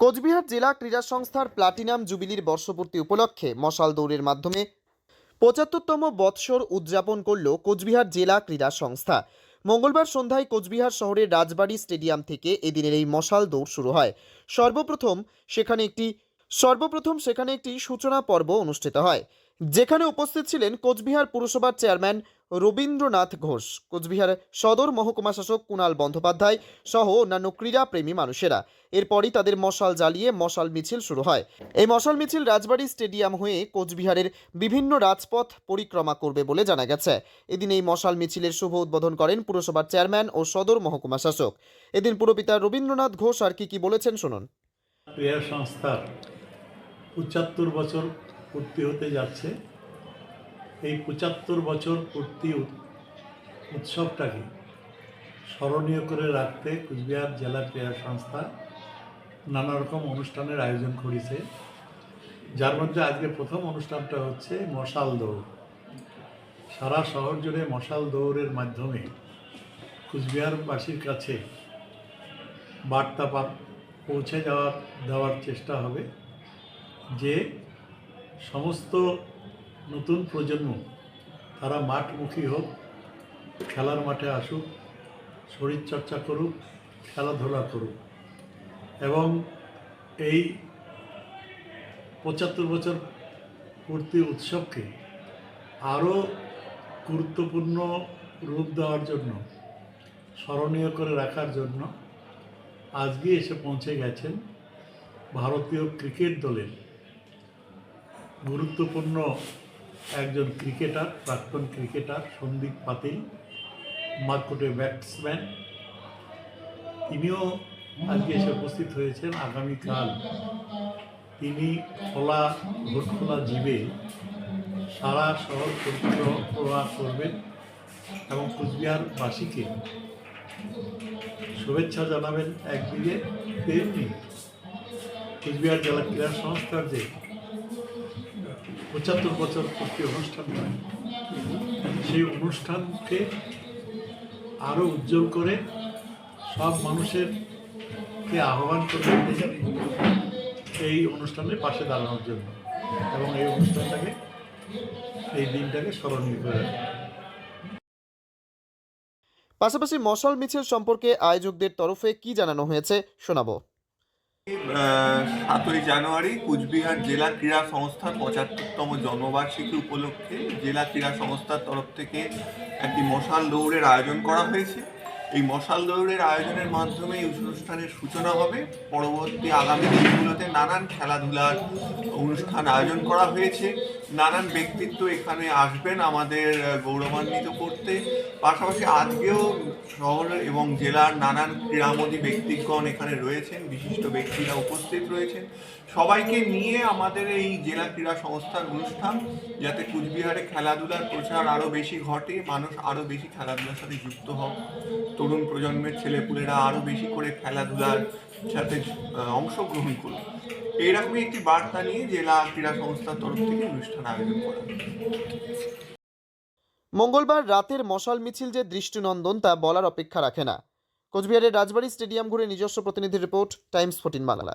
কোচবিহার জেলা ক্রীড়া সংস্থার প্লাটিনাম জুবিলির বর্ষপূর্তি উপলক্ষে মশাল দৌড়ের মাধ্যমে পঁচাত্তরতম বৎসর উদযাপন করল কোচবিহার জেলা ক্রীড়া সংস্থা। মঙ্গলবার সন্ধ্যায় কোচবিহার শহরের রাজবাড়ি স্টেডিয়াম থেকে এদিনের এই মশাল দৌড় শুরু হয়। সর্বপ্রথম সেখানে একটি সর্বপ্রথম সেখানে একটি সূচনা পর্ব অনুষ্ঠিত হয়। যেখানে উপস্থিত ছিলেন কোচবিহার পুরসভার চেয়ারম্যান রবীন্দ্রনাথ ঘোষ। কোচবিহার সদর মহকুমা শাসক কুণাল বন্দ্যোপাধ্যায় সহ অন্যান্য ক্রীড়াপ্রেমী মানুষেরা। এরপরই তাদের মশাল জ্বালিয়ে মশাল মিছিল শুরু হয়। এই মশাল মিছিল রাজবাড়ী স্টেডিয়াম হয়ে কোচবিহারের বিভিন্ন রাজপথ পরিক্রমা করবে বলে জানা গেছে। এদিন এই মশাল মিছিলের শুভ উদ্বোধন করেন পুরসভার চেয়ারম্যান ও সদর মহকুমা শাসক। এদিন পুরপিতা রবীন্দ্রনাথ ঘোষ আর কি কি বলেছেন শুনুন। সংস্থার পঁচাত্তর বছর পূর্তি হতে যাচ্ছে। এই পঁচাত্তর বছর পূর্তি উৎ- উৎসবটাকে স্মরণীয় করে রাখতে কুচবিহার জেলা ক্রীড়া সংস্থা নানা রকম অনুষ্ঠানের আয়োজন করেছে। যার মধ্যে আজকে প্রথম অনুষ্ঠানটা হচ্ছে মশাল দৌড়। সারা শহর জুড়ে মশাল দৌড়ের মাধ্যমে কুচবিহারবাসীর কাছে বার্তা পৌঁছে যাওয়ার দেওয়ার চেষ্টা হবে যে সমস্ত নতুন প্রজন্ম, তারা মাঠমুখী হোক, খেলার মাঠে আসুক, শরীরচর্চা করুক, খেলাধুলা করুক। এবং এই পঁচাত্তর বছর পূর্তি উৎসবকে আরও গুরুত্বপূর্ণ রূপ দেওয়ার জন্য, স্মরণীয় করে রাখার জন্য আজকে এসে পৌঁছে গেছেন ভারতীয় ক্রিকেট দলের গুরুত্বপূর্ণ একজন ক্রিকেটার, প্রাক্তন ক্রিকেটার সন্দীপ পাতিল, মার্কটে ব্যাটসম্যান। তিনিও আজকে এসে উপস্থিত হয়েছেন আগামীকাল। তিনি খোলা, ভোট খোলা জীবে সারা শহর পরিক্রমা করবেন এবং কুচবিহারবাসীকে শুভেচ্ছা জানাবেন একদিকে। তেমনি কুচবিহার জেলা ক্রীড়া সংস্থার যে পঁচাত্তর বছর পূর্তি অনুষ্ঠান হয়। সেই অনুষ্ঠানকে আরও উজ্জ্বল করে সব মানুষের কে আহ্বান করবেন এই অনুষ্ঠানের পাশে দাঁড়ানোর জন্য এবং এই অনুষ্ঠানটাকে, এই দিনটাকে স্মরণীয় করে পাশাপাশি মশাল মিছিল সম্পর্কে আয়োজকদের তরফে কি জানানো হয়েছে শোনাবো। সাতই জানুয়ারি কুচবিহার জেলা ক্রীড়া সংস্থার পঁচাত্তরতম জন্মবার্ষিকী উপলক্ষে জেলা ক্রীড়া সংস্থার তরফ থেকে একটি মশাল দৌড়ের আয়োজন করা হয়েছে। এই মশাল দৌড়ের আয়োজনের মাধ্যমে এই অনুষ্ঠানের সূচনা হবে। পরবর্তী আগামী দিনগুলোতে নানান খেলাধুলার অনুষ্ঠান আয়োজন করা হয়েছে। নানান ব্যক্তিত্ব এখানে আসবেন আমাদের গৌরবান্বিত করতে। পাশাপাশি আজকেও শহর এবং জেলার নানান ক্রীড়ামোদী ব্যক্তিগণ এখানে রয়েছেন, বিশিষ্ট ব্যক্তিরা উপস্থিত রয়েছেন। সবাইকে নিয়ে আমাদের এই জেলা ক্রীড়া সংস্থার অনুষ্ঠান, যাতে কুচবিহারে খেলাধুলার প্রচার আরও বেশি ঘটে, মানুষ আরও বেশি খেলাধুলার সাথে যুক্ত হোক তরুণ প্রজন্মের ছেলেপুলেরা আরও বেশি করে খেলাধুলার সাথে অংশগ্রহণ করুন এইরকমই একটি বার্তা নিয়ে জেলা ক্রীড়া সংস্থার তরফ থেকে অনুষ্ঠান আয়োজন করা মঙ্গলবার রাতের মশাল মিছিল যে দৃষ্টিনন্দন, তা বলার অপেক্ষা রাখে না। কোচবিহারের রাজবাড়ী স্টেডিয়াম ঘুরে নিজস্ব প্রতিনিধি রিপোর্ট, টাইমস ফোর্টিন বাংলা।